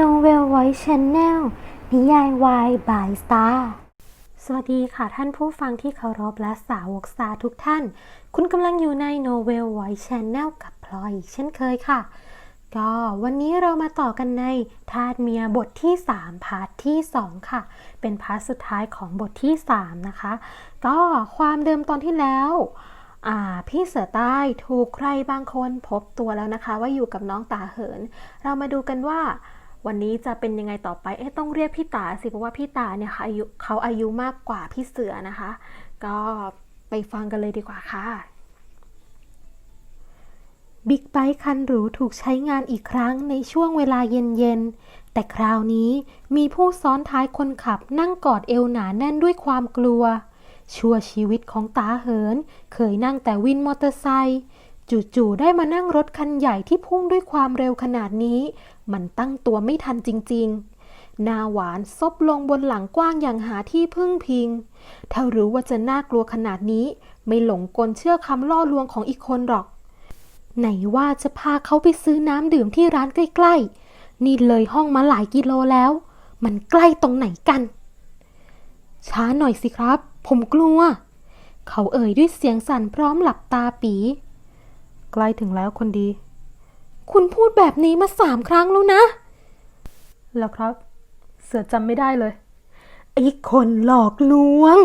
Novel Voice Channel นิยายวายบายสตาร์สวัสดีค่ะท่านผู้ฟังที่เคารพและสาวกสตาร์ทุกท่าน คุณกำลังอยู่ใน Novel Voice Channel กับพลอยเช่นเคยค่ะ ก็วันนี้เรามาต่อกันในทาสเมียบทที่ 3 พาร์ทที่ 2 ค่ะ เป็นพาร์ทสุดท้ายของบทที่ 3 นะคะ ก็ความเดิมตอนที่แล้วพี่เสือใต้ถูกใครบางคนพบตัวแล้วนะคะ ว่าอยู่กับน้องตาเหิน เรามาดูกันว่า วันนี้จะเป็นยังไงต่อไป เอ๊ะต้องเรียกพี่ตาสิเพราะว่าพี่ตาเนี่ยค่ะอายุเขาอายุมากกว่าพี่เสือนะคะ ก็ไปฟังกันเลยดีกว่าค่ะบิ๊กไบค์คันหรูถูกใช้งานอีกครั้งในช่วงเวลาเย็นๆ แต่คราวนี้มีผู้ซ้อนท้ายคนขับนั่งกอดเอวหนาแน่นด้วยความกลัว ชั่วชีวิตของตาเหิน เคยนั่งแต่วินมอเตอร์ไซค์ จู่ๆได้มานั่งรถคันใหญ่ที่พุ่งด้วยความเร็วขนาดนี้ มันตั้งตัวไม่ทันจริงๆหน้าหวานซบลงบนหลังกว้างอย่างหาที่พึ่งพิง ถ้ารู้ว่าจะน่ากลัวขนาดนี้ ไม่หลงกลเชื่อคำล่อลวงของอีกคนหรอก ไหนว่าจะพาเขาไปซื้อน้ำดื่มที่ร้านใกล้ๆ นี่เลยห้องมาหลายกิโลแล้ว มันใกล้ตรงไหนกัน ช้าหน่อยสิครับ ผมกลัว เขาเอ่ยด้วยเสียงสั่นพร้อมหลับตาปี ใกล้ถึงแล้วคนดี คุณพูดแบบนี้มาสามครั้งแล้วนะ แล้วครับ เสือจำไม่ได้เลย ไอ้คนหลอกลวง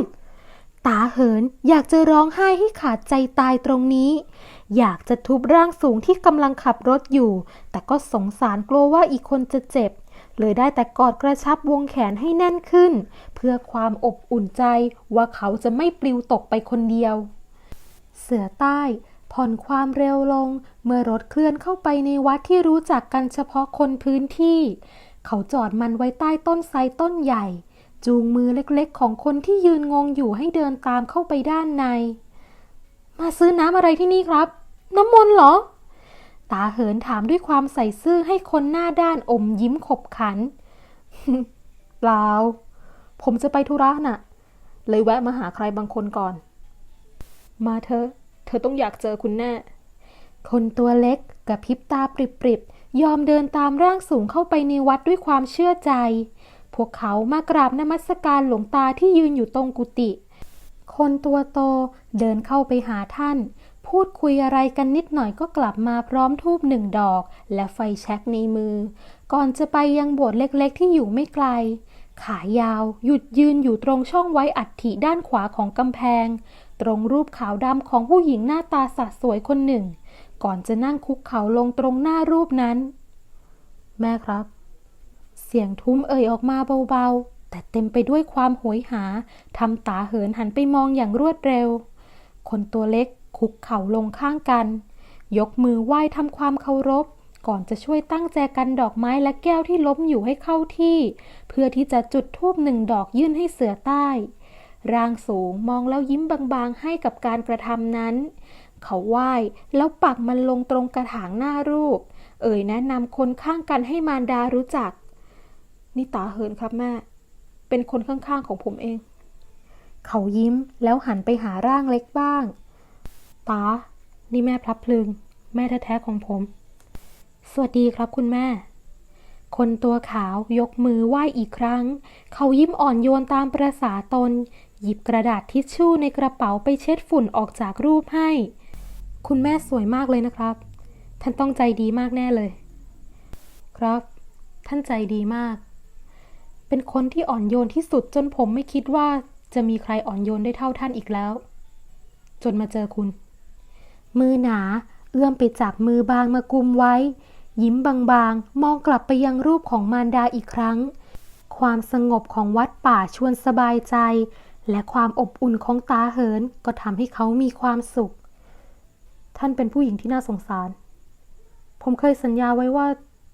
ตาเหินอยากจะร้องไห้ให้ขาดใจตายตรงนี้ อยากจะทุบร่างสูงที่กำลังขับรถอยู่ แต่ก็สงสารกลัวว่าอีกคนจะเจ็บเลยได้แต่กอดกระชับวงแขนให้แน่นขึ้น เพื่อความอบอุ่นใจว่าเขาจะไม่ปลิวตกไปคนเดียว เสือใต้ ผ่อนความเร็วลง เมื่อรถเคลื่อนเข้าไปในวัดที่รู้จักกันเฉพาะคนพื้นที่ เขาจอดมันไว้ใต้ต้นไทรต้นใหญ่ จูงมือเล็กๆ ของคนที่ยืนงงอยู่ให้เดินตามเข้าไปด้านใน มาซื้อน้ำอะไรที่นี่ครับ น้ำมนต์เหรอ ตาเหินถามด้วยความใส่ซื่อให้คนหน้าด้านอมยิ้มขบขัน เปล่า ผมจะไปธุระน่ะ เลยแวะมาหาใครบางคนก่อน มาเธอะ เธอต้องอยากเจอคุณแน่ คนตัวเล็กกับพริบตาปริบๆ ยอมเดินตามร่างสูงเข้าไปในวัดด้วยความเชื่อใจ พวกเขามากราบนมัสการหลวงตาที่ยืนอยู่ตรงกุฏิ คนตัวโตเดินเข้าไปหาท่าน พูดคุยอะไรกันนิดหน่อยก็กลับมาพร้อมทูบหนึ่งดอก และไฟแช็กในมือ ก่อนจะไปยังโบสถ์เล็กๆ ที่อยู่ไม่ไกลขายาว หยุดยืนอยู่ตรงช่องไว้อัฐิด้านขวาของกำแพง ตรงรูปขาวดำของผู้หญิงหน้าตาสะสวยคนหนึ่ง ก่อนจะนั่งคุกเข่าลงตรงหน้ารูปนั้น แม่ครับ เสียงทุ้มเอ่ยออกมาเบาๆ แต่เต็มไปด้วยความโหยหาทำตาเหินหันไปมองอย่างรวดเร็ว คนตัวเล็กคุกเข่าลงข้างกัน ยกมือไหว้ทำความเคารพ ก่อนจะช่วยตั้งแจกันดอกไม้และแก้วที่ล้มอยู่ให้เข้าที่ เพื่อที่จะจุดธูปหนึ่งดอกยื่นให้เสือใต้ ร่างสูงมองแล้วยิ้มบางๆให้กับการกระทำนั้น เขาไหว้แล้วปักมันลงตรงกระถางหน้ารูป เอ่ยแนะนำคนข้างกันให้มารดารู้จัก นี่ตาเหินครับแม่ เป็นคนข้างๆของผมเอง เขายิ้มแล้วหันไปหาร่างเล็กบ้าง ตา นี่แม่พลับพลึง แม่แท้ๆของผม สวัสดีครับคุณแม่คนตัวขาวยกมือไหว้อีกครั้ง เขายิ้มอ่อนโยนตามประษาตน หยิบกระดาษทิชชู่ในกระเป๋าไปเช็ดฝุ่นออกจากรูปให้ คุณแม่สวยมากเลยนะครับ ท่านต้องใจดีมากแน่เลย ครับ ท่านใจดีมาก เป็นคนที่อ่อนโยนที่สุดจนผมไม่คิดว่าจะมีใครอ่อนโยนได้เท่าท่านอีกแล้ว จนมาเจอคุณ มือหนา เอื้อมไปจับมือบางมากุมไว้ ยิ้มบางๆ มองกลับไปยังรูปของมารดาอีกครั้ง ความสงบของวัดป่าชวนสบายใจ และความอบอุ่นของตาเหินก็ทำให้เขามีความสุข ท่านเป็นผู้หญิงที่น่าสงสาร ผมเคยสัญญาไว้ว่า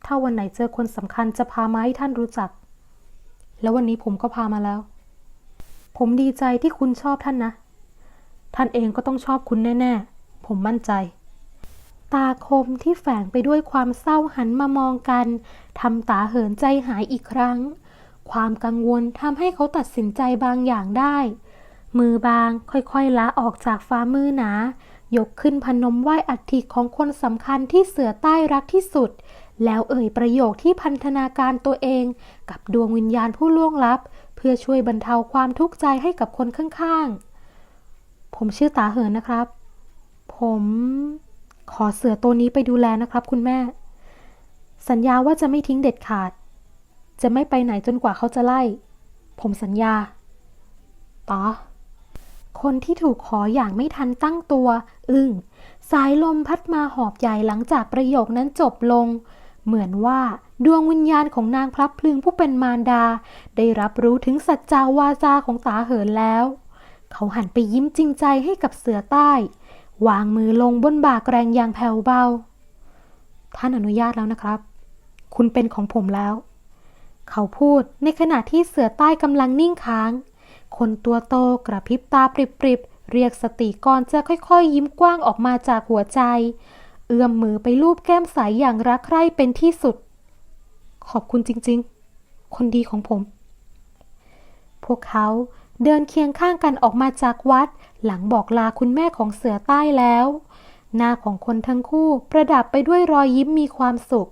ถ้าวันไหนเจอคนสำคัญจะพามาให้ท่านรู้จัก แล้ววันนี้ผมก็พามาแล้ว ผมดีใจที่คุณชอบท่านนะ ท่านเองก็ต้องชอบคุณแน่ ๆ ผมมั่นใจ ตาคมที่แฝงไปด้วยความเศร้าหันมามองกันทำตาเหินใจหายอีกครั้ง ความกังวลทำให้เขาตัดสินใจบางอย่างได้ มือบางค่อยๆละออกจากฝ่ามือหนา ยกขึ้นพนมไหว้อัฐิของคนสำคัญที่เสือใต้รักที่สุด แล้วเอ่ยประโยคที่พันธนาการตัวเอง กับดวงวิญญาณผู้ล่วงลับ เพื่อช่วยบรรเทาความทุกข์ใจให้กับคนข้างๆ ผมชื่อตาเหินนะครับ ผมขอเสือตัวนี้ไปดูแลนะครับ คุณแม่ สัญญาว่าจะไม่ทิ้งเด็ดขาด จะไม่ไปไหนจนกว่าเขาจะไล่ ผมสัญญาตาคนที่ถูกขออย่างไม่ทันตั้งตัว อึ้งสายลมพัดมาหอบใหญ่หลังจากประโยคนั้นจบลง เหมือนว่าดวงวิญญาณของนางพลับพลึงผู้เป็นมารดา ได้รับรู้ถึงสัจจาวาจาของตาเหินแล้ว เขาหันไปยิ้มจริงใจให้กับเสือใต้ วางมือลงบนบ่าแกรงอย่างแผ่วเบา ท่านอนุญาตแล้วนะครับ คุณเป็นของผมแล้ว เขาพูดในขณะที่เสือใต้กำลังนิ่งค้าง คนตัวโตกระพริบตาปริบๆ เรียกสติก่อนจะค่อยๆยิ้มกว้างออกมาจากหัวใจ เอื้อมมือไปลูบแก้มใสอย่างรักใคร่เป็นที่สุด ขอบคุณจริงๆ คนดีของผม พวกเขาเดินเคียงข้างกันออกมาจากวัด หลังบอกลาคุณแม่ของเสือใต้แล้ว หน้าของคนทั้งคู่ประดับไปด้วยรอยยิ้มมีความสุข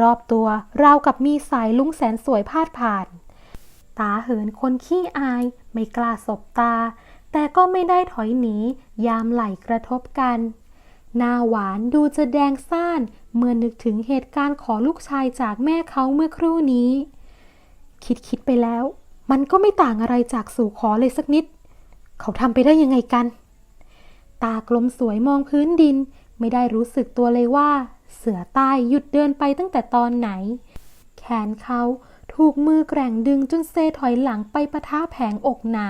รอบตัวราวกับมีสายลุงแสนสวยพาดผ่าน ตาเหินคนขี้อาย ไม่กล้าสบตา แต่ก็ไม่ได้ถอยหนี ยามไหลกระทบกัน หน้าหวานดูจะแดงซ่าน เมื่อนึกถึงเหตุการณ์ขอลูกชายจากแม่เขาเมื่อครู่นี้ คิดคิดไปแล้ว มันก็ไม่ต่างอะไรจากสู่ขอเลยสักนิด เขาทำไปได้ยังไงกัน ตากลมสวยมองพื้นดิน ไม่ได้รู้สึกตัวเลยว่า เสือใต้หยุดเดินไปตั้งแต่ตอนไหน แขนเขาถูกมือแกร่งดึงจนเซถอยหลังไปปะทะแผงอกหนา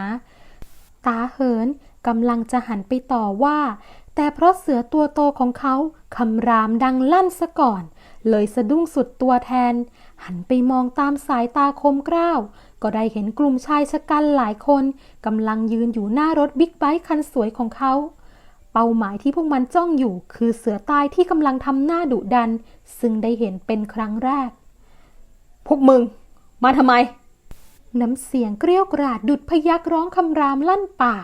ตาเหินกำลังจะหันไปต่อว่า แต่เพราะเสือตัวโตของเขาคำรามดังลั่นซะก่อน เลยสะดุ้งสุดตัวแทน หันไปมองตามสายตาคมกร้าว ก็ได้เห็นกลุ่มชายชะกันหลายคนกำลังยืนอยู่หน้ารถบิ๊กไบค์คันสวยของเขา เป้าหมายที่พวกมันจ้องอยู่คือเสือใต้ที่กำลังทำหน้าดุดัน ซึ่งได้เห็นเป็นครั้งแรก พวกมึง มาทำไม น้ำเสียงเกรี้ยวกราดดุดพยักร้องคำรามลั่นป่า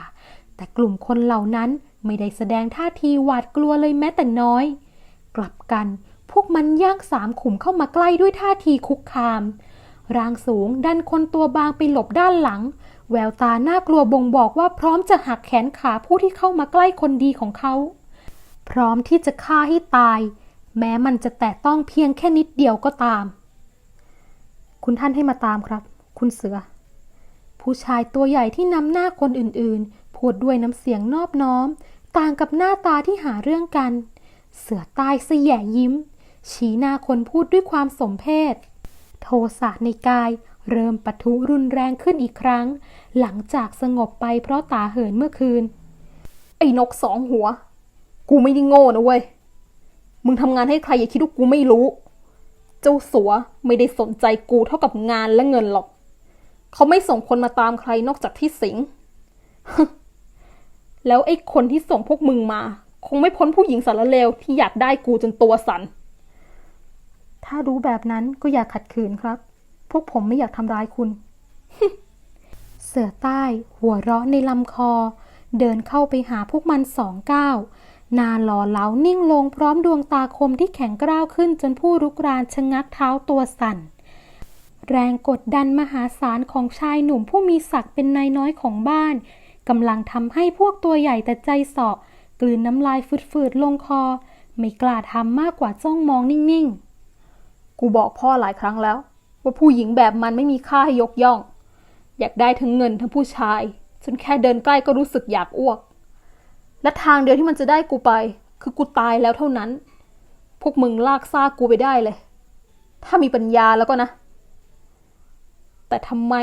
แต่กลุ่มคนเหล่านั้นไม่ได้แสดงท่าทีหวาดกลัวเลยแม้แต่น้อย กลับกันพวกมันย่างสามขุมเข้ามาใกล้ด้วยท่าทีคุกคาม ร่างสูงดันคนตัวบางไปหลบด้านหลัง แววตาน่ากลัวบ่งบอกว่าพร้อมจะหักแขนขาผู้ที่เข้ามาใกล้คนดีของเขา พร้อมที่จะฆ่าให้ตาย แม้มันจะแตะต้องเพียงแค่นิดเดียวก็ตาม คุณท่านให้มาตามครับ คุณเสือ ผู้ชายตัวใหญ่ที่นำหน้าคนอื่นๆ พูดด้วยน้ำเสียงนอบน้อม ต่างกับหน้าตาที่หาเรื่องกัน เสือใต้เสยยิ้ม ชี้หน้าคนพูดด้วยความสมเพศโทสะในกาย เริ่มปะทุรุนแรงขึ้นอีกครั้ง หลังจากสงบไปเพราะตาเหินเมื่อคืน ไอ้นกสองหัว กูไม่ได้โง่นะเว้ย มึงทำงานให้ใครอย่าคิดว่ากูไม่รู้ เจ้าสัวไม่ได้สนใจกูเท่ากับงานและเงินหรอก เขาไม่ส่งคนมาตามใครนอกจากที่สิง แล้วไอ้คนที่ส่งพวกมึงมา คงไม่พ้นผู้หญิงสารเลวที่อยากได้กูจนตัวสัน่นถ้ารู้แบบนั้นก็อย่าขัดขืนครับ พวกผมไม่อยากทำร้ายคุณ เสือใต้หัวเราะในลำคอ เดินเข้าไปหาพวกมันสองก้าวหนาหล่อเหลานิ่งลงพร้อมดวงตาคมที่แข็งกร้าวขึ้นจนผู้รุกรานชะงักเท้าตัวสั่น แรงกดดันมหาศาลของชายหนุ่มผู้มีศักดิ์เป็นนายน้อยของบ้านกำลังทำให้พวกตัวใหญ่แต่ใจเสาะกลืนน้ำลายฝืดๆลงคอ ไม่กล้าทำมากกว่าจ้องมองนิ่งๆ กูบอกพ่อหลายครั้งแล้ว ว่าผู้หญิงแบบมันไม่มีค่าให้ยกย่อง อยากได้ทั้งเงินทั้งผู้ชายจนแค่เดินใกล้ก็รู้สึกอยากอ้วก และทางเดียวที่มันจะได้กูไป คือกูตายแล้วเท่านั้น พวกมึงลากซากกูไปได้เลย ถ้ามีปัญญาแล้วก็นะ แต่ทำไม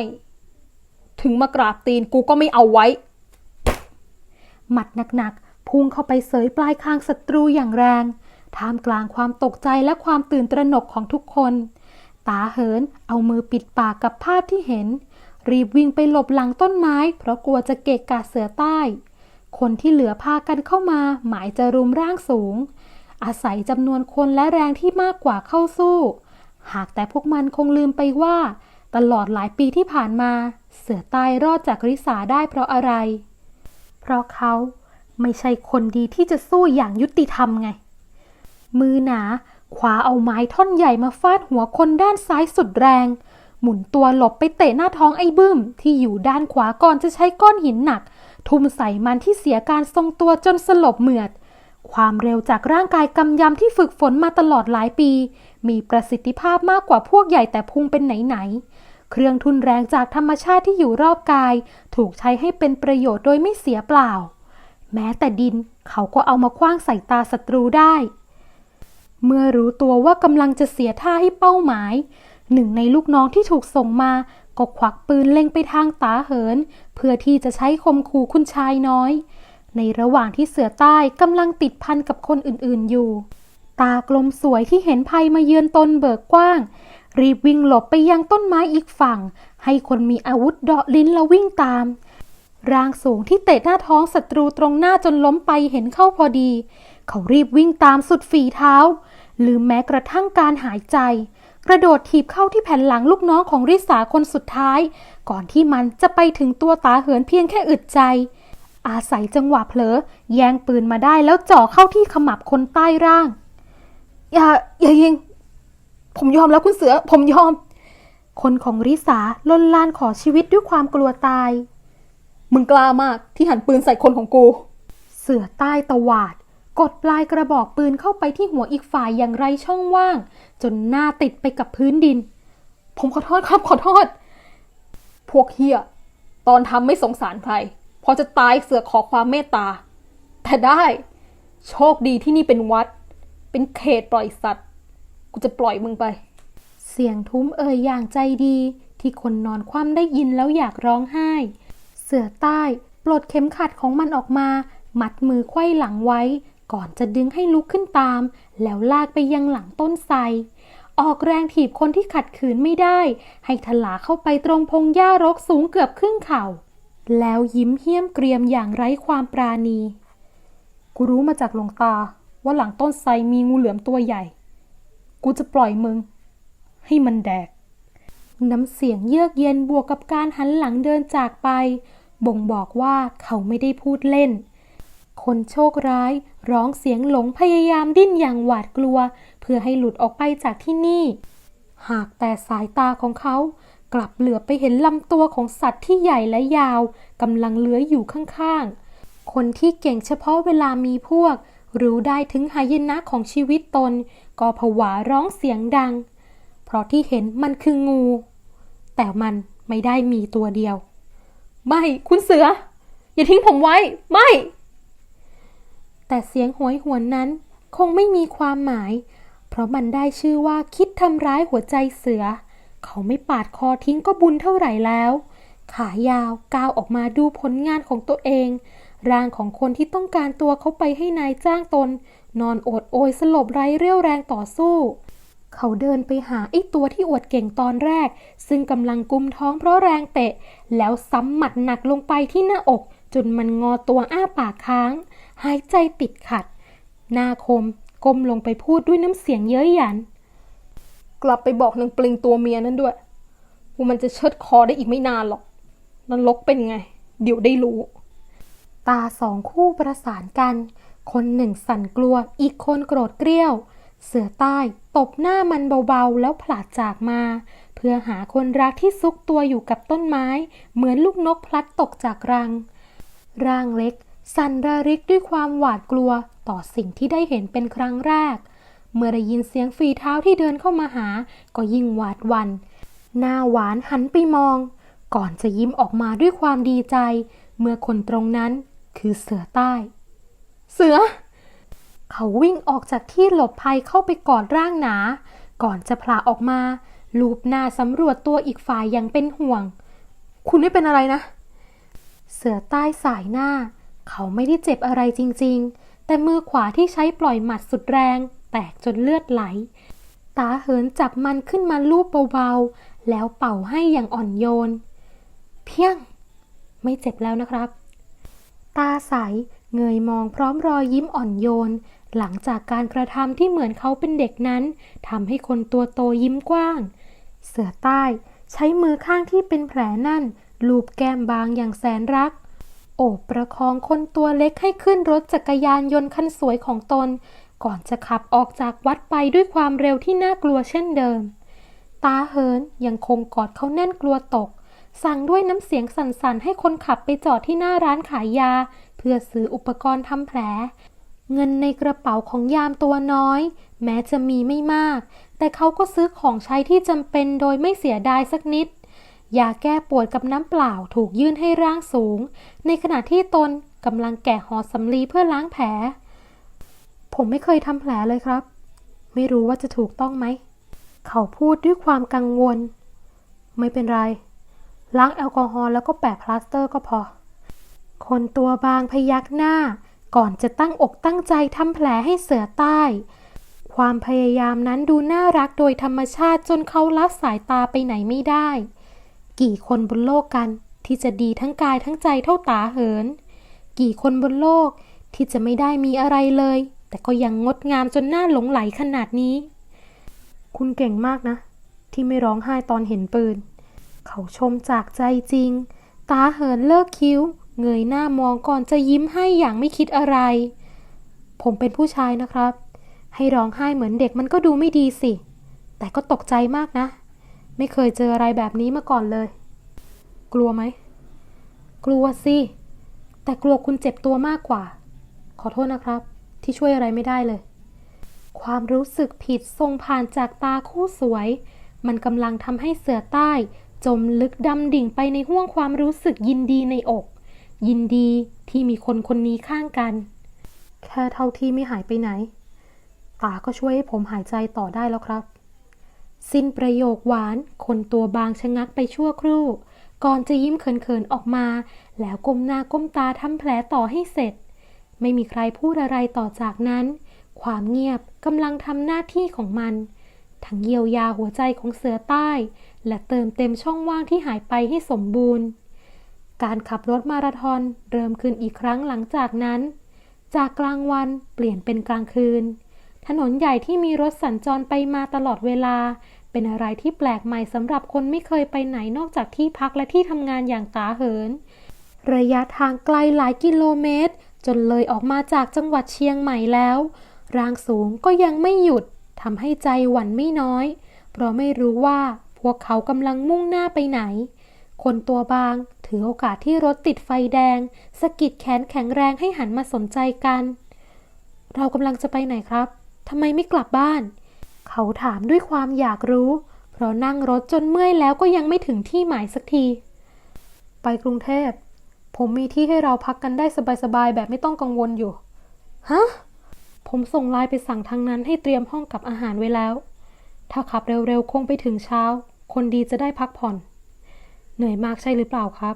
ถึงมากราบตีนกูก็ไม่เอาไว้ หมัดหนักๆพุ่งเข้าไปเสยปลายคางศัตรูอย่างแรงท่ามกลางความตกใจและความตื่นตระหนกของทุกคน ตาเหินเอามือปิดปากกับภาพที่เห็น รีบวิ่งไปหลบหลังต้นไม้ เพราะกลัวจะเกะกะเสือใต้ คนที่เหลือพากันเข้ามา หมายจะรุมร่างสูง อาศัยจำนวนคนและแรงที่มากกว่าเข้าสู้ หากแต่พวกมันคงลืมไปว่า ตลอดหลายปีที่ผ่านมา เสือใต้รอดจากริษาได้เพราะอะไร เพราะเขาไม่ใช่คนดีที่จะสู้อย่างยุติธรรมไง มือหนา คว้าเอาไม้ท่อนใหญ่มาฟาดหัวคนด้านซ้ายสุดแรง หมุนตัวหลบไปเตะหน้าท้องไอ้บึ้ม ที่อยู่ด้านขวาก่อนจะใช้ก้อนหินหนัก ทุ่มใส่มันที่เสียการทรงตัวจนสลบเหมือด ความเร็วจากร่างกายกำยำที่ฝึกฝนมาตลอดหลายปี มีประสิทธิภาพมากกว่าพวกใหญ่แต่พุงเป็นไหนๆเครื่องทุนแรงจากธรรมชาติที่อยู่รอบกาย ถูกใช้ให้เป็นประโยชน์โดยไม่เสียเปล่า แม้แต่ดินเขาก็เอามาคว้างใส่ตาศัตรูได้ เมื่อรู้ตัวว่ากำลังจะเสียท่าให้เป้าหมาย หนึ่งในลูกน้องที่ถูกส่งมาก็ควักปืนเล็งไปทางตาเหิน เพื่อที่จะใช้ข่มขู่คุณชายน้อย ในระหว่างที่เสือใต้กำลังติดพันกับคนอื่นๆอยู่ ตากลมสวยที่เห็นภัยมาเยือนตนเบิกกว้าง รีบวิ่งหลบไปยังต้นไม้อีกฝั่ง ให้คนมีอาวุธเดาะลิ้นแล้ววิ่งตาม ร่างสูงที่เตะหน้าท้องศัตรูตรงหน้าจนล้มไปเห็นเข้าพอดี เขารีบวิ่งตามสุดฝีเท้า ลืมแม้กระทั่งการหายใจ กระโดดถีบเข้าที่แผ่นหลังลูกน้องของริษาคนสุดท้าย ก่อนที่มันจะไปถึงตัวตาเหินเพียงแค่อึดใจ อาศัยจังหวะเผลอ แย่งปืนมาได้แล้วจ่อเข้าที่ขมับคนใต้ร่าง อย่าอย่ายิง ผมยอมแล้วคุณเสือ ผมยอม คนของริสาล้นลานขอชีวิตด้วยความกลัวตาย มึงกล้ามากที่หันปืนใส่คนของกู เสือใต้ตวาด กดปลายกระบอกปืนเข้าไปที่หัวอีกฝ่ายอย่างไรช่องว่าง จนหน้าติดไปกับพื้นดิน ผมขอโทษครับขอโทษ พวกเฮียตอนทำไม่สงสารใครพอจะตายเสือขอความเมตตา แต่ได้ โชคดีที่นี่เป็นวัด เป็นเขตปล่อยสัตว์ กูจะปล่อยมึงไป เสียงทุ้มเอ่ยอย่างใจดี ที่คนนอนคว่ำได้ยินแล้วอยากร้องไห้ เสือใต้ ปลดเข็มขัดของมันออกมา มัดมือไขว้หลังไว้ ก่อนจะดึงให้ลุกขึ้นตาม แล้วลากไปยังหลังต้นไทรออกแรงถีบคนที่ขัดขืนไม่ได้ ให้ทลาเข้าไปตรงพงหญ้ารกสูงเกือบครึ่งเข่า แล้วยิ้มเหี้ยมเกรียมอย่างไร้ความปราณี กูรู้มาจากหลวงตาว่าหลังต้นไทรมีงูเหลือมตัวใหญ่ กูจะปล่อยมึง ให้มันแดก น้ำเสียงเยือกเย็นบวกกับการหันหลังเดินจากไป บ่งบอกว่าเขาไม่ได้พูดเล่น คนโชคร้ายร้องเสียงหลงพยายามดิ้นอย่างหวาดกลัว เพื่อให้หลุดออกไปจากที่นี่ หากแต่สายตาของเขากลับเหลือไปเห็นลำตัวของสัตว์ที่ใหญ่และยาวกำลังเลื้อยอยู่ข้างๆ คนที่เก่งเฉพาะเวลามีพวก รู้ได้ถึงหายนะของชีวิตตน ก็ผวาร้องเสียงดัง เพราะที่เห็นมันคืองู แต่มันไม่ได้มีตัวเดียว ไม่ คุณเสือ อย่าทิ้งผมไว้ ไม่ แต่เสียงโหยหวนนั้นคงไม่มีความหมาย เพราะมันได้ชื่อว่าคิดทำร้ายหัวใจเสือ เขาไม่ปาดคอทิ้งก็บุญเท่าไหร่แล้ว ขายาวก้าวออกมาดูผลงานของตัวเอง ร่างของคนที่ต้องการตัวเขาไปให้นายจ้างตน นอนโอดโอยสลบไร้เรี่ยวแรงต่อสู้ เขาเดินไปหาไอ้ตัวที่อวดเก่งตอนแรก ซึ่งกำลังกุมท้องเพราะแรงเตะ แล้วซ้ำหมัดหนักลงไปที่หน้าอก จนมันงอตัวอ้าปากค้าง หายใจติดขัด หน้าคมก้มลงไปพูดด้วยน้ำเสียงเย้ยหยัน กลับไปบอกนางปลิงตัวเมียนั่นด้วยว่ามันจะเชิดคอได้อีกไม่นานหรอกนรกเป็นไง เดี๋ยวได้รู้ ตาสองคู่ประสานกัน คนหนึ่งสั่นกลัว อีกคนโกรธเกรี้ยว เสือใต้ตบหน้ามันเบาๆ แล้วผลาดจากมา เพื่อหาคนรักที่ซุกตัวอยู่กับต้นไม้ เหมือนลูกนกพลัดตกจากรัง ร่างเล็ก สั่นระริกด้วยความหวาดกลัวต่อสิ่งที่ได้เห็นเป็นครั้งแรก เมื่อได้ยินเสียงฝีเท้าที่เดินเข้ามาหา ก็ยิ่งหวาดวันหน้าหวานหันไปมอง ก่อนจะยิ้มออกมาด้วยความดีใจ เมื่อคนตรงนั้นคือเสือใต้ เสือ เขาวิ่งออกจากที่หลบภัยเข้าไปกอดร่างหนา ก่อนจะพลาออกมาลูบหน้าสำรวจตัวอีกฝ่ายอย่างเป็นห่วง คุณไม่เป็นอะไรนะ เสือใต้สายหน้า เขาไม่ได้เจ็บอะไรจริง ๆ แต่มือขวาที่ใช้ปล่อยหมัดสุดแรง แตกจนเลือดไหล ตาเหินจับมันขึ้นมาลูบเบาๆ แล้วเป่าให้อย่างอ่อนโยน เพียง ไม่เจ็บแล้วนะครับ ตาใสเงยมองพร้อมรอยยิ้มอ่อนโยน หลังจากการกระทำที่เหมือนเขาเป็นเด็กนั้นทำให้คนตัวโตยิ้มกว้าง เสือใต้ ใช้มือข้างที่เป็นแผลนั่น ลูบแก้มบางอย่างแสนรัก โอบประคองคนตัวเล็กให้ขึ้นรถจักรยานยนต์คันสวยของตน ก่อนจะขับออกจากวัดไปด้วยความเร็วที่น่ากลัวเช่นเดิม ตาเหินยังคงกอดเขาแน่นกลัวตก สั่งด้วยน้ำเสียงสั่นๆ ให้คนขับไปจอดที่หน้าร้านขายยา เพื่อซื้ออุปกรณ์ทำแผล เงินในกระเป๋าของยามตัวน้อย แม้จะมีไม่มาก แต่เขาก็ซื้อของใช้ที่จำเป็นโดยไม่เสียดายสักนิด ยาแก้ปวดกับน้ำเปล่าถูกยื่นให้ร่างสูง ในขณะที่ตนกำลังแกะห่อสำลีเพื่อล้างแผล ผมไม่เคยทำแผลเลยครับ ไม่รู้ว่าจะถูกต้องไหม เขาพูดด้วยความกังวล ไม่เป็นไร ล้างแอลกอฮอล์แล้วก็แปะพลาสเตอร์ก็พอ คนตัวบางพยักหน้า ก่อนจะตั้งอกตั้งใจทำแผลให้เสือใต้ ความพยายามนั้นดูน่ารักโดยธรรมชาติจนเขาละสายตาไปไหนไม่ได้ กี่คนบนโลกกัน ที่จะดีทั้งกายทั้งใจเท่าตาเหิน กี่คนบนโลกที่จะไม่ได้มีอะไรเลย แต่ก็ยังงดงามจนหน่าหลงไหลขนาดนี้ คุณเก่งมากนะ ที่ไม่ร้องไห้ตอนเห็นปืน เขาชมจากใจจริง ตาเหินเลิกคิ้ว เงยหน้ามองก่อนจะยิ้มให้อย่างไม่คิดอะไร ผมเป็นผู้ชายนะครับ ให้ร้องไห้เหมือนเด็กมันก็ดูไม่ดีสิ แต่ก็ตกใจมากนะ ไม่เคยเจออะไรแบบนี้มาก่อนเลย กลัวไหม กลัวสิ แต่กลัวคุณเจ็บตัวมากกว่า ขอโทษนะครับ ที่ช่วยอะไรไม่ได้เลย ความรู้สึกผิดทรงผ่านจากตาคู่สวย มันกำลังทำให้เสือใต้ จมลึกดำดิ่งไปในห้วงความรู้สึกยินดีในอก ยินดีที่มีคนคนนี้ข้างกัน แค่เท่าที่ไม่หายไปไหน ตาก็ช่วยให้ผมหายใจต่อได้แล้วครับ สิ้นประโยคหวาน คนตัวบางชะงักไปชั่วครู่ ก่อนจะยิ้มเขินๆออกมา แล้วก้มหน้าก้มตาทำแผลต่อให้เสร็จ ไม่มีใครพูดอะไรต่อจากนั้น ความเงียบกำลังทำหน้าที่ของมัน ทั้งเยียวยาหัวใจของเสือใต้ และเติมเต็มช่องว่างที่หายไปให้สมบูรณ์ การขับรถมาราธอนเริ่มขึ้นอีกครั้งหลังจากนั้น จากกลางวันเปลี่ยนเป็นกลางคืน ถนนใหญ่ที่มีรถสัญจรไปมาตลอดเวลา เป็นอะไรที่แปลกใหม่สำหรับคนไม่เคยไปไหนนอกจากที่พักและที่ทำงานอย่างตาเหิน ระยะทางไกลหลายกิโลเมตร จนเลยออกมาจากจังหวัดเชียงใหม่แล้วรางสูงก็ยังไม่หยุดทำให้ใจหวั่นไม่น้อย เพราะไม่รู้ว่าพวกเขากำลังมุ่งหน้าไปไหน คนตัวบางถือโอกาสที่รถติดไฟแดงสะกิดแขนแข็งแรงให้หันมาสนใจกัน เรากำลังจะไปไหนครับ ทำไมไม่กลับบ้าน เขาถามด้วยความอยากรู้ เพราะนั่งรถจนเมื่อยแล้วก็ยังไม่ถึงที่หมายสักที ไปกรุงเทพ ผมมีที่ให้เราพักกันได้สบายๆ แบบไม่ต้องกังวลอยู่ ฮะ ผมส่งไลน์ไปสั่งทางนั้นให้เตรียมห้องกับอาหารไว้แล้ว ถ้าขับเร็วๆ คงไปถึงเช้า คนดีจะได้พักผ่อน เหนื่อยมากใช่หรือเปล่าครับ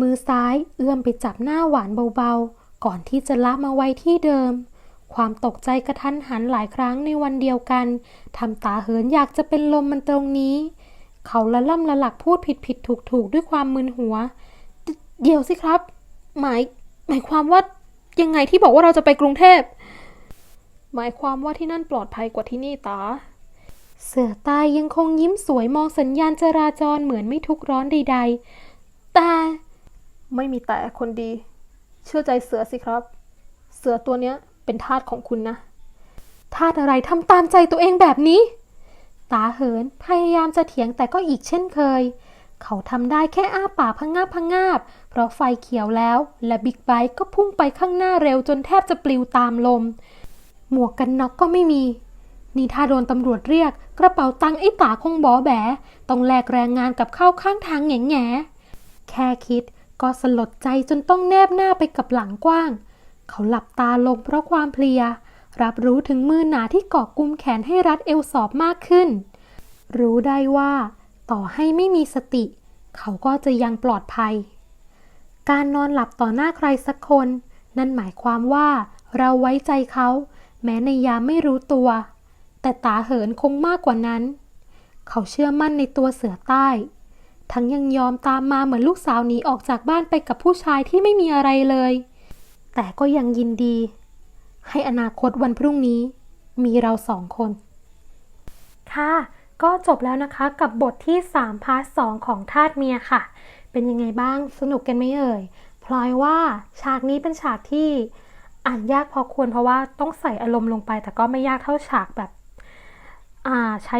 มือซ้ายเอื้อมไปจับหน้าหวานเบาๆ ก่อนที่จะละมาไว้ที่เดิม ความตกใจกระทันหันหลายครั้งในวันเดียวกันทำตาเหินอยากจะเป็นลมมันตรงนี้ เขาละล่ำละหลักพูดผิดผิดถูกถูกด้วยความมึนหัว เดี๋ยวสิครับ หมาย หมายความว่ายังไงที่บอกว่าเราจะไปกรุงเทพ หมายความว่าที่นั่นปลอดภัยกว่าที่นี่ตา เสือตายยังคงยิ้มสวยมองสัญญาณจราจรเหมือนไม่ทุกร้อนใด ๆ แต่ไม่มีแต่คนดี เชื่อใจเสือสิครับ เสือตัวเนี้ย เป็นทาสของคุณนะ ทาสอะไรทำตามใจตัวเองแบบนี้ ตาเหินพยายามจะเถียงแต่ก็อีกเช่นเคย เขาทำได้แค่อ้าปากพังงาบพังงาบ เพราะไฟเขียวแล้ว และบิ๊กไบค์ก็พุ่งไปข้างหน้าเร็วจนแทบจะปลิวตามลม หมวกกันน็อกก็ไม่มี นี่ถ้าโดนตำรวจเรียก กระเป๋าตังค์ไอ้ตาคงบอแบต้องแลกแรงงานกับเข้าข้างทางแง่แง่แค่คิดก็สลดใจจนต้องแนบหน้าไปกับหลังกว้าง เขาหลับตาลงเพราะความเพลีย รับรู้ถึงมือหนาที่เกาะกุมแขนให้รัดเอวสอบมากขึ้น รู้ได้ว่า ต่อให้ไม่มีสติ เขาก็จะยังปลอดภัย การนอนหลับต่อหน้าใครสักคน นั่นหมายความว่าเราไว้ใจเขา แม้ในยามไม่รู้ตัว แต่ตาเหินคงมากกว่านั้น เขาเชื่อมั่นในตัวเสือใต้ ทั้งยังยอมตามมาเหมือนลูกสาวหนีออกจากบ้านไปกับผู้ชายที่ไม่มีอะไรเลย แต่ก็ยังยินดี ให้อนาคตวันพรุ่งนี้มีเราสองคน ค่ะ ก็จบแล้วนะคะกับบทที่ 3 พาร์ท 2 ของทาสเมียค่ะ เป็นยังไงบ้างสนุกกันไหมเอ่ย พลอยว่าฉากนี้เป็นฉากที่อ่านยากพอควรเพราะว่าต้องใส่อารมณ์ลงไป แต่ก็ไม่ยากเท่าฉากแบบอ่าใช้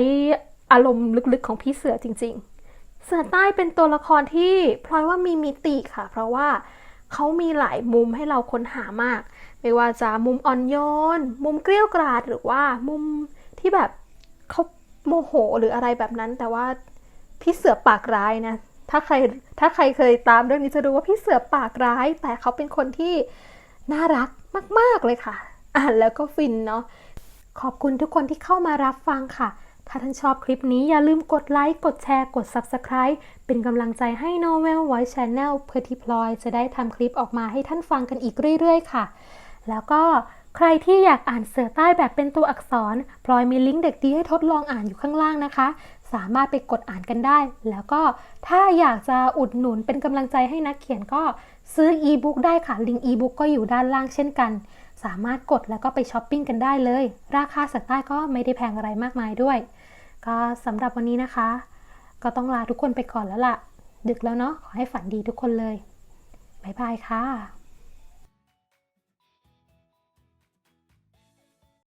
อารมณ์ลึกๆของพี่เสือจริง ๆ เสือใต้เป็นตัวละครที่พลอยว่ามีมิติค่ะ เพราะว่า เขามีหลายมุมให้เราค้นหามาก ไม่ว่าจะมุมอ่อนโยน มุมเกลี้ยวกราดหรือว่ามุมที่แบบเขาโมโหหรืออะไรแบบนั้น แต่ว่าพี่เสือปากร้ายนะ ถ้าใครถ้าใครเคยตามเรื่องนี้จะรู้ว่าพี่เสือปากร้าย แต่เขาเป็นคนที่น่ารักมาก ๆเลยค่ะ อ่านแล้วก็ฟินเนาะขอบคุณทุกคนที่เข้ามารับฟังค่ะ ถ้าท่านชอบคลิปนี้อย่าลืมกดไลค์ กดแชร์ กด Subscribe เป็นกำลังใจให้ Novel Voice Channel เพื่อที่พลอยจะได้ทำคลิปออกมาให้ท่านฟังกันอีกเรื่อยๆ ค่ะ แล้วก็ใครที่อยากอ่านเสือใต้แบบเป็นตัวอักษร พลอยมีลิงก์เด็กดีให้ทดลองอ่านอยู่ข้างล่างนะคะ สามารถไปกดอ่านกันได้ แล้วก็ถ้าอยากจะอุดหนุนเป็นกำลังใจให้นักเขียนก็ซื้ออีบุ๊กได้ค่ะ ลิงก์อีบุ๊กก็อยู่ด้านล่างเช่นกัน สามารถกดแล้วก็ไปช้อปปิ้งกันได้เลย ราคาเสือใต้ก็ไม่ได้แพงอะไรมากมายด้วย ก็สำหรับวันนี้นะคะ ก็ต้องลาทุกคนไปก่อนแล้วล่ะ ดึกแล้วเนาะขอให้ฝันดีทุกคนเลย บ๊ายบายค่ะ